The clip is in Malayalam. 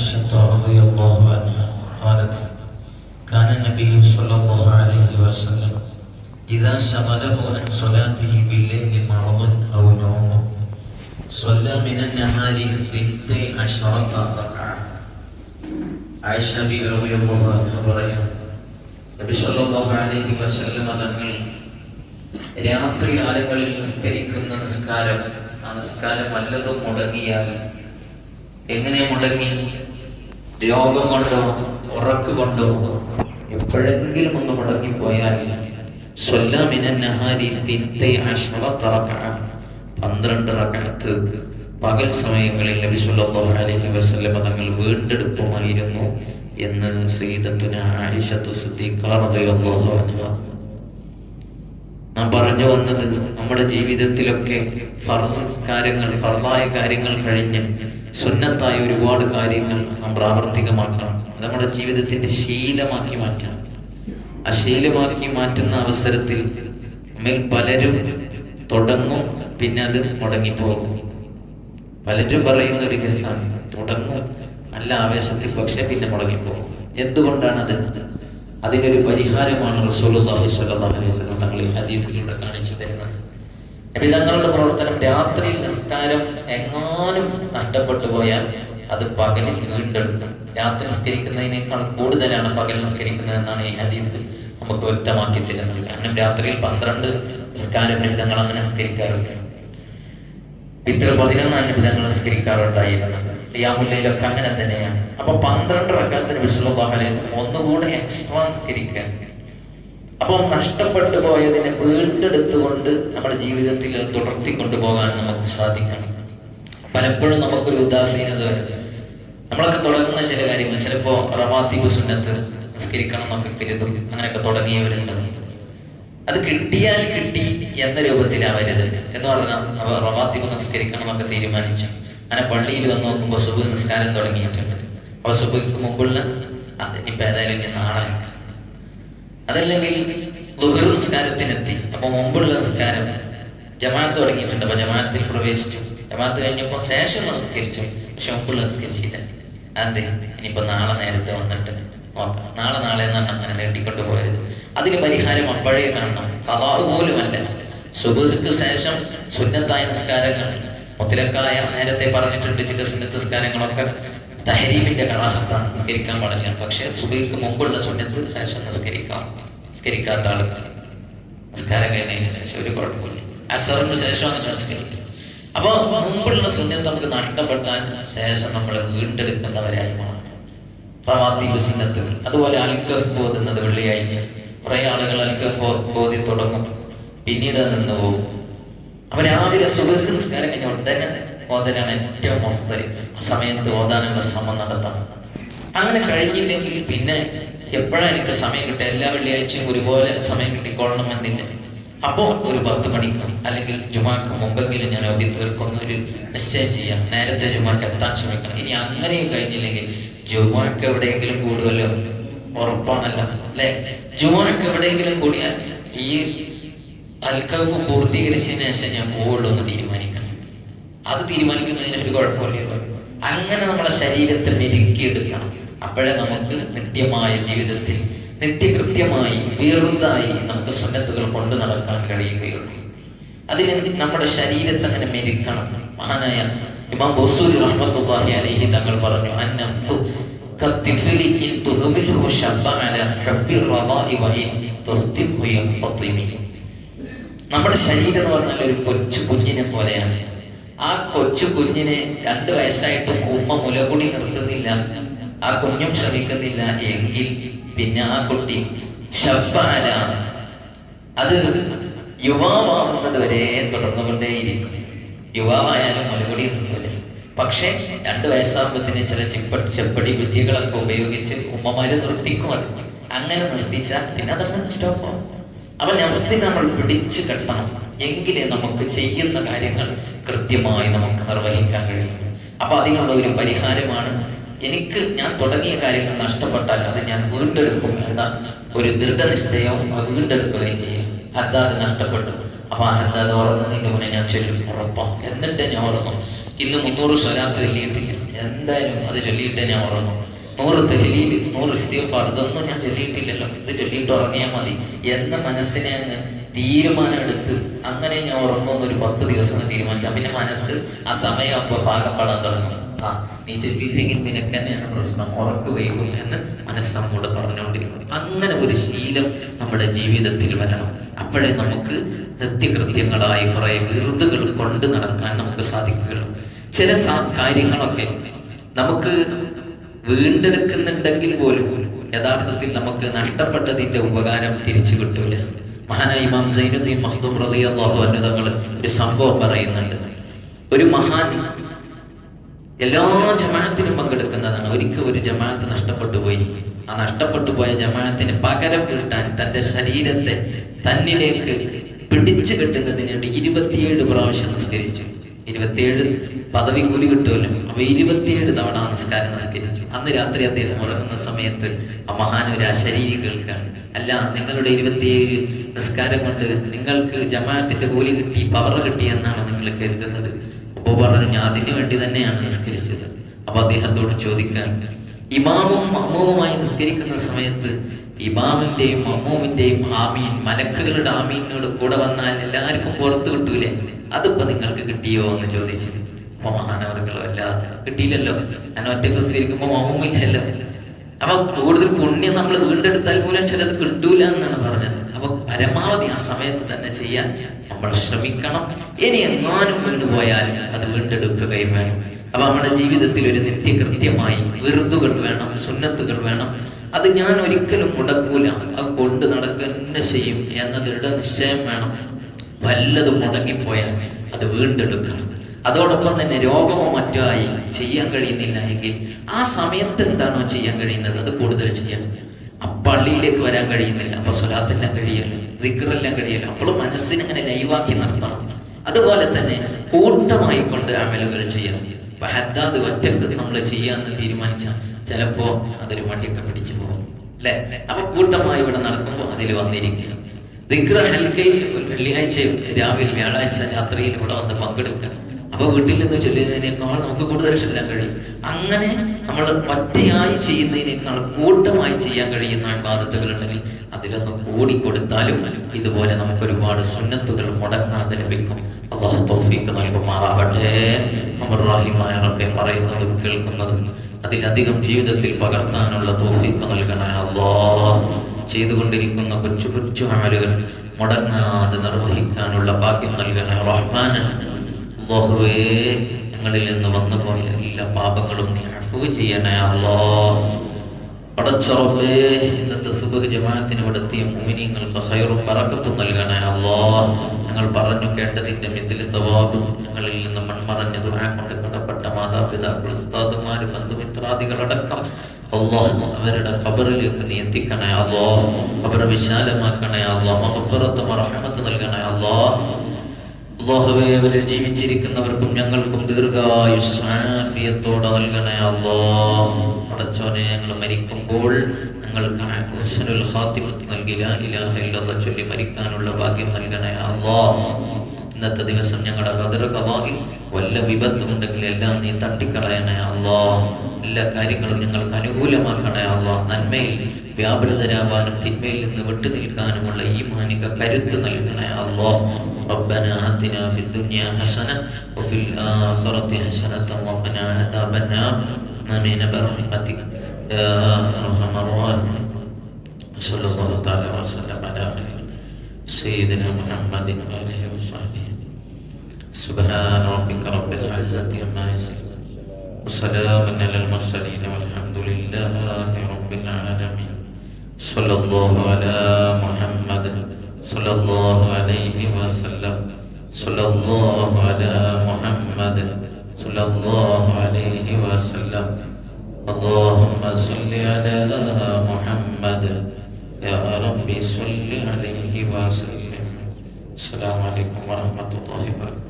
عائشة رضي الله عنها قالت كان النبي صلى الله عليه وسلم إذا شغله عن صلاته بالليل مرض أو نوم صلى من النهار اثنتي عشرة ركعة ആയിഷ ബി റളിയല്ലാഹു അൻഹ പറയാം നബി സല്ലല്ലാഹു അലൈഹി വസല്ലം തങ്ങൾ രാത്രി കാലങ്ങളിൽ നിസ്കരിക്കുന്ന നിസ്കാരം ആ നിസ്കാരം വല്ലതും മുടങ്ങിയാൽ എങ്ങനെ മുടങ്ങി രോഗം കൊണ്ടോ ഉറക്ക് കൊണ്ടോ എപ്പോഴെങ്കിലും ഒന്ന് മുടങ്ങിപ്പോയാൽ പന്ത്രണ്ട് റകഅത്ത് പകൽ സമയങ്ങളിൽ നബി സല്ലല്ലാഹു അലൈഹി വസല്ലം തങ്ങൾ വീണ്ടെടുക്കുമായിരുന്നു എന്ന് സയ്യിദത്തുന ആയിഷത്തു സിദ്ദീഖ റളിയല്ലാഹു അൻഹ. നാം പറഞ്ഞു വന്നത് നമ്മുടെ ജീവിതത്തിലൊക്കെ ഫർദ് നിസ്കാരങ്ങൾ ഫർദായ കാര്യങ്ങൾ കഴിഞ്ഞ് സുന്നത്തായ ഒരുപാട് കാര്യങ്ങൾ നാം പ്രാവർത്തികമാക്കണം. അത് നമ്മുടെ ജീവിതത്തിന്റെ ശീലമാക്കി മാറ്റണം. ആ ശീലമാക്കി മാറ്റുന്ന അവസരത്തിൽ നമ്മിൽ പലരും തുടങ്ങും പിന്നെ അത് മുടങ്ങിപ്പോകും. പലരും പറയുന്ന ഒരു കേസാണ് തുടങ്ങും നല്ല ആവേശത്തിൽ പക്ഷേ പിന്നെ മുടങ്ങിപ്പോകും. എന്തുകൊണ്ടാണത് അതിനൊരു പരിഹാരമാണ് തങ്ങൾ ഈ ഹദീസിലൂടെ കാണിച്ചു തരുന്നത്. നബി തങ്ങളുടെ പ്രവർത്തനം രാത്രിയിൽ നിസ്കാരം എങ്ങാനും നഷ്ടപ്പെട്ടു പോയാൽ അത് പകലിൽ വീണ്ടെടുക്കും. രാത്രി നിസ്കരിക്കുന്നതിനേക്കാൾ കൂടുതലാണ് പകൽ നിസ്കരിക്കുന്നത് എന്നാണ് ഈ ഹദീസ് നമുക്ക് വ്യക്തമാക്കി തരുന്നത്. കാരണം രാത്രിയിൽ പന്ത്രണ്ട് നിസ്കാരം ഞങ്ങൾ അങ്ങനെ നിസ്കരിക്കാറുണ്ട്. ഇത്ര പതിനൊന്നാം നിമിതങ്ങൾ നിസ്കരിക്കാറുണ്ടായിരുന്നത്. യാമുല്ലയിലൊക്കെ അങ്ങനെ തന്നെയാണ്. അപ്പൊ പന്ത്രണ്ട് റക്കാത്തിന് വിശ്വ ഒന്നുകൂടെ എക്സ്ട്രാ നിസ്കരിക്കുക. അപ്പോൾ നഷ്ടപ്പെട്ടു പോയതിനെ വീണ്ടെടുത്തുകൊണ്ട് നമ്മുടെ ജീവിതത്തിൽ തുടർത്തിക്കൊണ്ടു പോകാൻ നമുക്ക് സാധിക്കണം. പലപ്പോഴും നമുക്കൊരു ഉദാസീനത വരുന്നത് നമ്മളൊക്കെ തുടങ്ങുന്ന ചില കാര്യങ്ങൾ ചിലപ്പോൾ റവാത്തിബ് സുന്നത്ത് നിസ്കരിക്കണം എന്നൊക്കെ കരുതും. അങ്ങനെയൊക്കെ തുടങ്ങിയവരുണ്ട് അത് കിട്ടിയാൽ കിട്ടി എന്ന രൂപത്തിലാവരുത് എന്ന് പറഞ്ഞാൽ അവ റവാത്തിബ് നിസ്കരിക്കണം എന്നൊക്കെ തീരുമാനിച്ചു. അങ്ങനെ പള്ളിയിൽ വന്ന് നോക്കുമ്പോൾ സുബ് നിസ്കാരം തുടങ്ങിയിട്ടുണ്ട്. അപ്പോൾ സുബുക്ക് മുമ്പുള്ള അതിനിപ്പോൾ ഏതായാലും നാളെ അതല്ലെങ്കിൽ ലുഹർ നിസ്കാരത്തിനെത്തി. അപ്പൊ മുമ്പുള്ള നിസ്കാരം ജമാഅത്ത് തുടങ്ങിയിട്ടുണ്ട്. അപ്പൊ ജമാഅത്തിൽ പ്രവേശിച്ചു. ജമാഅത്ത് കഴിഞ്ഞപ്പോൾ ശേഷം നിസ്കരിച്ചു പക്ഷെ മുമ്പുള്ള നിസ്കരിച്ചില്ല. അത് ഇനിയിപ്പോ നാളെ നേരത്തെ വന്നിട്ട് നോക്കാം. നാളെ നാളെ എന്നാണ് അങ്ങനെ നീട്ടിക്കൊണ്ട് പോയത് അതിന് പരിഹാരം അപ്പോഴേ കാണണം. കഥാവ് പോലുമല്ല സുബുക്ക് ശേഷം സുന്നത്തായ നിസ്കാരങ്ങൾ. മുത്തിലക്കായ നേരത്തെ പറഞ്ഞിട്ടുണ്ട് ചില സുന്നത്ത് നിസ്കാരങ്ങളൊക്കെ. തഹരീമിന്റെ കറാഹത്താണ് നിസ്കരിക്കാൻ പാടില്ല. പക്ഷേ സുബൈക്ക് മുമ്പുള്ള സുന്നത്ത് ശേഷം നിസ്കരിക്കാം നിസ്കരിക്കാത്ത ആൾക്കാർ നിസ്കാരം കഴിഞ്ഞതിന് ശേഷം ഒരു കുഴപ്പമില്ല. അസറിന് ശേഷം അങ്ങനെ നിസ്കരിക്കും. അപ്പോൾ മുമ്പുള്ള സുന്നത്ത് നമുക്ക് നഷ്ടപ്പെട്ടാൽ ശേഷം നമ്മൾ വീണ്ടെടുക്കുന്നവരായി മാറും. പ്രവാത്തീപ് സുന്നത്തുകൾ. അതുപോലെ അൽക്കഫ് ഓതുന്നത് വെള്ളിയാഴ്ച. കുറേ ആളുകൾ അൽക്കഫ് ഓതി തുടങ്ങും. പിന്നീട് നിന്ന് പോകും. അവരാവിലെ രാവിലെ സുബഹ് നിസ്കാരം കഴിഞ്ഞ ഉടനെ ഓതലാണ് ഏറ്റവും അഫ്ദൽ ആ സമയത്ത് ഓതാനുള്ള ശ്രമം നടത്തണം. അങ്ങനെ കഴിഞ്ഞില്ലെങ്കിൽ പിന്നെ എപ്പോഴാണ് എനിക്ക് സമയം കിട്ടുക? എല്ലാ വെള്ളിയാഴ്ചയും ഒരുപോലെ സമയം കിട്ടിക്കൊള്ളണമെന്നില്ല. അപ്പോൾ ഒരു പത്ത് മണിക്ക് അല്ലെങ്കിൽ ജുമാക്ക് മുമ്പെങ്കിലും ഞാൻ ഓതി തീർക്കുന്ന ഒരു നിശ്ചയം ചെയ്യാം. നേരത്തെ ജുമാക്ക് എത്താൻ ശ്രമിക്കണം. ഇനി അങ്ങനെയും കഴിഞ്ഞില്ലെങ്കിൽ ജുമാക്ക് എവിടെയെങ്കിലും കൂടുമല്ലോ ഉറപ്പാണല്ലോ. അല്ലെ? ജുമാക്ക് എവിടെയെങ്കിലും കൂടിയാൽ ഈ അൽക്കഫ് പൂർത്തീകരിച്ചതിന് ശേഷം ഞാൻ പോവുള്ളൂ എന്ന് തീരുമാനിക്കണം അത് തീരുമാനിക്കുന്നതിന് ഒരു കുഴപ്പമില്ല. അങ്ങനെ നമ്മളെ ശരീരത്തെ മെരുക്കിയെടുക്കണം. അപ്പോഴേ നമുക്ക് നിത്യമായ ജീവിതത്തിൽ നിത്യകൃത്യമായി വീർന്നതായി നമുക്ക് സുന്നത്തുകൾ കൊണ്ടു നടക്കാൻ കഴിയുകയുള്ളൂ. അതിന് നമ്മുടെ ശരീരത്തെ അങ്ങനെ മെരുക്കണം. മഹാനായ ഇമാം ബസൂരി റഹ്മത്തുള്ളാഹി അലൈഹി തങ്ങൾ പറഞ്ഞു അന്നഫ്സു അല റദാഇ ഇൻ നമ്മുടെ ശരീരം എന്ന് പറഞ്ഞാൽ ഒരു കൊച്ചു കുഞ്ഞിനെ പോലെയാണ്. ആ കൊച്ചു കുഞ്ഞിനെ രണ്ട് വയസ്സായിട്ടും ഉമ്മ മുലകുടി നിർത്തുന്നില്ല. ആ കുഞ്ഞും ശ്രമിക്കുന്നില്ല. എങ്കിൽ പിന്നെ ആ കുട്ടി ശബ്ബാല. അത് യുവാവാകുന്നത് വരെ തുടർന്നുകൊണ്ടേയിരിക്കും. യുവാവായാലും മുലകുടി നിർത്തില്ല പക്ഷേ രണ്ട് വയസ്സാകുമ്പത്തിന് ചില ചെപ്പ ചെപ്പടി വിദ്യകളൊക്കെ ഉപയോഗിച്ച് ഉമ്മമാര് നിർത്തിക്കും അത്. അങ്ങനെ നിർത്തിച്ചാൽ പിന്നെ അതങ്ങനെ സ്റ്റോപ്പ് ആവും. അപ്പൊ നമ്മൾ പിടിച്ചു കെട്ടണം. എങ്കിലേ നമുക്ക് ചെയ്യുന്ന കാര്യങ്ങൾ കൃത്യമായി നമുക്ക് നിർവഹിക്കാൻ കഴിയും. അപ്പൊ അതിനുള്ള ഒരു പരിഹാരമാണ്. എനിക്ക് ഞാൻ തുടങ്ങിയ കാര്യങ്ങൾ നഷ്ടപ്പെട്ടാൽ അത് ഞാൻ വീണ്ടെടുക്കും എന്ന ഒരു ദൃഢനിശ്ചയവും വീണ്ടെടുക്കുകയും ചെയ്യും. ഹദ്ദാദ് നഷ്ടപ്പെട്ടു. അപ്പൊ ആ ഹദ്ദാദ് ഉറങ്ങുന്നതിന് മുന്നേ ഞാൻ ചൊല്ലും ഉറപ്പാണ് എന്നിട്ട് ഞാൻ ഉറങ്ങും. ഇന്ന് മുന്നൂറ് സ്വലാത്ത് ചൊല്ലിയിട്ടില്ല. എന്തായാലും അത് ചൊല്ലിയിട്ടേ ഞാൻ ഉറങ്ങും. നൂറ് തെഹലീൽ നൂറ് ഇസ്തിഫാർ ഇതൊന്നും ഞാൻ ചൊല്ലിയിട്ടില്ലല്ലോ. ഇത് ചൊല്ലിയിട്ട് ഉറങ്ങിയാൽ മതി. എന്ന മനസ്സിനെ അങ്ങ് തീരുമാനം എടുത്ത് അങ്ങനെ ഞാൻ ഉറങ്ങുന്ന ഒരു പത്ത് ദിവസം തീരുമാനിച്ചാൽ പിന്നെ മനസ്സ് ആ സമയമാകുമ്പോൾ പാകപ്പെടാൻ തുടങ്ങും. ആ നീ ചെല്ലിയില്ലെങ്കിൽ നിനക്ക് തന്നെയാണ് പ്രശ്നം. ഉറക്ക് എന്ന് മനസ്സ് നമ്മോട് പറഞ്ഞുകൊണ്ടിരിക്കും അങ്ങനെ ഒരു ശീലം നമ്മുടെ ജീവിതത്തിൽ വരണം. അപ്പോഴേ നമുക്ക് നിത്യകൃത്യങ്ങളായി കുറേ വിറുതുകൾ കൊണ്ട് നടക്കാൻ നമുക്ക് സാധിക്കുകയുള്ളൂ. ചില കാര്യങ്ങളൊക്കെ നമുക്ക് വീണ്ടെടുക്കുന്നുണ്ടെങ്കിൽ പോലും യഥാർത്ഥത്തിൽ നമുക്ക് നഷ്ടപ്പെട്ടതിന്റെ ഉപകാരം തിരിച്ചു കിട്ടൂല. മഹാനായി ഇമാം സൈനുദ്ദീൻ മഹ്ദൂം റളിയല്ലാഹു അൻഹു തങ്ങൾ ഒരു സംഭവം പറയുന്നുണ്ട്. ഒരു മഹാൻ എല്ലാ ജമാഅത്തിനും പങ്കെടുക്കുന്നതാണ്. ഒരിക്കൽ ഒരു ജമാഅത്ത് നഷ്ടപ്പെട്ടു പോയി. ആ നഷ്ടപ്പെട്ടു പോയ ജമാഅത്തിന് പകരം കിട്ടാൻ തന്റെ ശരീരത്തെ തന്നിലേക്ക് പിടിച്ചു കെട്ടുന്നതിന് വേണ്ടി ഇരുപത്തിയേഴ് പ്രാവശ്യം നിസ്കരിച്ചു. ഇരുപത്തിയേഴ് പദവി കൂലി കിട്ടുമല്ലോ? അപ്പൊ ഇരുപത്തിയേഴ് തവണ നിസ്കാരം നിസ്കരിച്ചു. അന്ന് രാത്രി അദ്ദേഹം ഉറങ്ങുന്ന സമയത്ത് ആ മഹാനൊരു അശരീരി കേൾക്കുകയാണ്. അല്ല നിങ്ങളുടെ ഇരുപത്തിയേഴ് നിസ്കാരം കൊണ്ട് നിങ്ങൾക്ക് ജമാഅത്തിന്റെ കൂലി കിട്ടി പവർ കിട്ടി എന്നാണ് നിങ്ങൾ കരുതുന്നത്? അപ്പോ പറഞ്ഞു ഞാൻ അതിനു വേണ്ടി തന്നെയാണ് നിസ്കരിച്ചത്. അപ്പൊ അദ്ദേഹത്തോട് ചോദിക്കാൻ ഇമാമും മമ്മൂമുമായി നിസ്കരിക്കുന്ന സമയത്ത് ഇമാമിന്റെയും അമ്മൂമിന്റെയും ആമീൻ മലക്കുകളുടെ ആമീനോട് കൂടെ വന്നാൽ എല്ലാവർക്കും പുറത്തു കിട്ടൂലേ? അതിപ്പോ നിങ്ങൾക്ക് കിട്ടിയോ എന്ന് ചോദിച്ചു അപ്പൊ മഹാനവറുകളോ അല്ല കിട്ടിയില്ലല്ലോ. ഞാൻ ഒറ്റയ്ക്ക് സ്വീകരിക്കുമ്പോ മോമില്ലല്ലോ അപ്പൊ കൂടുതൽ പുണ്യം നമ്മൾ വീണ്ടെടുത്താൽ പോലും ചിലത് കിട്ടൂല എന്നാണ് പറഞ്ഞത്. അപ്പൊ പരമാവധി ആ സമയത്ത് തന്നെ ചെയ്യാൻ നമ്മൾ ശ്രമിക്കണം. ഇനി എങ്ങാനും വീണ് പോയാൽ അത് വീണ്ടെടുക്കുകയും വേണം. അപ്പൊ നമ്മുടെ ജീവിതത്തിൽ ഒരു നിത്യകൃത്യമായി വെറുതുകൾ വേണം സുന്നത്തുകൾ വേണം. അത് ഞാൻ ഒരിക്കലും മുടക്കൂല. അത് കൊണ്ട് നടക്കുക തന്നെ ചെയ്യും എന്ന ദൃഢനിശ്ചയം വേണം. വല്ലതും മുടങ്ങിപ്പോയാൽ അത് വീണ്ടെടുക്കണം. അതോടൊപ്പം തന്നെ രോഗമോ മറ്റോ ആയി ചെയ്യാൻ കഴിയുന്നില്ല എങ്കിൽ ആ സമയത്ത് എന്താണോ ചെയ്യാൻ കഴിയുന്നത്? അത് കൂടുതൽ ചെയ്യണം ആ പള്ളിയിലേക്ക് വരാൻ കഴിയുന്നില്ല. അപ്പൊ സ്വലാത്തെല്ലാം കഴിയല്ലോ ദിക്റെല്ലാം കഴിയല്ലോ. അപ്പോൾ മനസ്സിനിങ്ങനെ ലൈവാക്കി നിർത്തണം. അതുപോലെ തന്നെ കൂട്ടമായി കൊണ്ട് അമലുകൾ ചെയ്യണം ഇപ്പൊ ഹദ്ദാദ് ഒറ്റയ്ക്ക് നമ്മൾ ചെയ്യാന്ന് തീരുമാനിച്ചാൽ ചിലപ്പോ അതൊരു വണ്ടിയൊക്കെ പിടിച്ചു പോകും. അല്ലെ? അപ്പൊ കൂട്ടമായി ഇവിടെ നടക്കുമ്പോൾ അതിൽ വന്നിരിക്കുക. ദിക്ര ഹൽക്കയിൽ വെള്ളിയാഴ്ചയും വെള്ളിയാഴ്ച രാവിലെ വ്യാഴാഴ്ച രാത്രിയിൽ ഇവിടെ വന്ന് പങ്കെടുക്കണം അപ്പൊ വീട്ടിൽ നിന്ന് ചൊല്ലുന്നതിനേക്കാൾ നമുക്ക് കൂടുതൽ ചൊല്ലാൻ കഴിയും. അങ്ങനെ നമ്മൾ ഒറ്റയായി ചെയ്യുന്നതിനേക്കാൾ കൂട്ടമായി ചെയ്യാൻ കഴിയുന്ന ബാധ്യതകൾ ഉണ്ടെങ്കിൽ അതിലൊന്ന് ഓടിക്കൊടുത്താലും ഇതുപോലെ നമുക്ക് ഒരുപാട് സുന്നത്തുകൾ മുടങ്ങാതെ ലഭിക്കും. അള്ളാഹു തോഫീക്ക് നൽകുമാറാവട്ടെ. അമർറാഹിമായ റബ്ബെ പറയുന്നതും കേൾക്കുന്നതും അതിലധികം ജീവിതത്തിൽ പകർത്താനുള്ള തോഫിക്ക് നൽകണേ അള്ളാ ചെയ്തുകൊണ്ടിരിക്കുന്ന കൊച്ചു കൊച്ചു അമലുകൾ മുടങ്ങാതെ നിർവഹിക്കാനുള്ള ഭാഗ്യം നൽകണേ റഹ്മാൻ അള്ളാഹുവേ ഞങ്ങളിൽ നിന്ന് വന്നു പോയ എല്ലാ പാപങ്ങളും നീ അഫുവ് ചെയ്യണേ അള്ളാഹ് പടച്ചറഫേ ഇന്നത്തെ സുബഹ് ജമാഅത്തിന് ഇവിടെത്തിയ മുമിനിങ്ങൾക്ക് ഹൈറും പറക്കത്തും നൽകണേ അള്ളാഹ് ഞങ്ങൾ പറഞ്ഞു കേട്ടതിന്റെ മിസിൽ സ്വഭാവം ഞങ്ങളിൽ നിന്ന് മൺമറഞ്ഞ ദുആ കൊണ്ട് കടപ്പെട്ട മാതാപിതാക്കൾ ഉസ്താദുമാർ ബന്ധുമിത്രാദികളടക്കം അള്ളാഹു അവരുടെ ഖബറിലേക്ക് നീ എത്തിക്കണേ അള്ളാഹ് ഖബർ വിശാലമാക്കണേ അള്ളാഹ് മഹഫറത്തും മർഹമത്ത് നൽകണേ അള്ളാഹ് അള്ളാഹുവേ അവരിൽ ജീവിച്ചിരിക്കുന്നവർക്കും ഞങ്ങൾക്കും ദീർഘായുഷാഫിയത്തോടെ നൽകണേ അള്ളാഹ് അടച്ചോനെ ഞങ്ങൾ മരിക്കുമ്പോൾ ഞങ്ങൾക്ക് ഹുസ്നുൽ ഖാത്തിമത്ത് നൽകി ലാ ഇലാഹ ഇല്ലല്ലാഹ് ചൊല്ലി മരിക്കാനുള്ള ഭാഗ്യം നൽകണേ അള്ളാഹ് ഇന്നത്തെ ദിവസം ഞങ്ങളുടെ കതിർ കവായിൽ വല്ല വിപത്തുണ്ടെങ്കിൽ എല്ലാം നീ തട്ടിക്കളയണേ അള്ളാഹ് എല്ലാ കാര്യങ്ങളും ഞങ്ങൾക്ക് അനുകൂലമാക്കണേ അള്ളാഹ് നന്മയിൽ വ്യാപൃതരാവാനും തിന്മയിൽ നിന്ന് വിട്ടുനിൽക്കാനുമുള്ള ഈ മാനിക കരുത്ത് നൽകണേ അള്ളാഹ് ربنا آتنا في الدنيا حسنة وفي الآخرة حسنة وقنا عذاب النار آمين برحمتك يا أرحم الراحمين صلى الله تعالى وسلم على خير سيدنا محمد وآله وصحبه. سبحان ربك رب العزة عما يصفون. وسلام على المرسلين والحمد لله رب العالمين. صلى الله على محمد صلى الله عليه وسلم. صلى الله على محمد صلى الله عليه وسلم. اللهم صل على محمد. يا ربي صل عليه وسلم السلام عليكم ورحمة الله وبركاته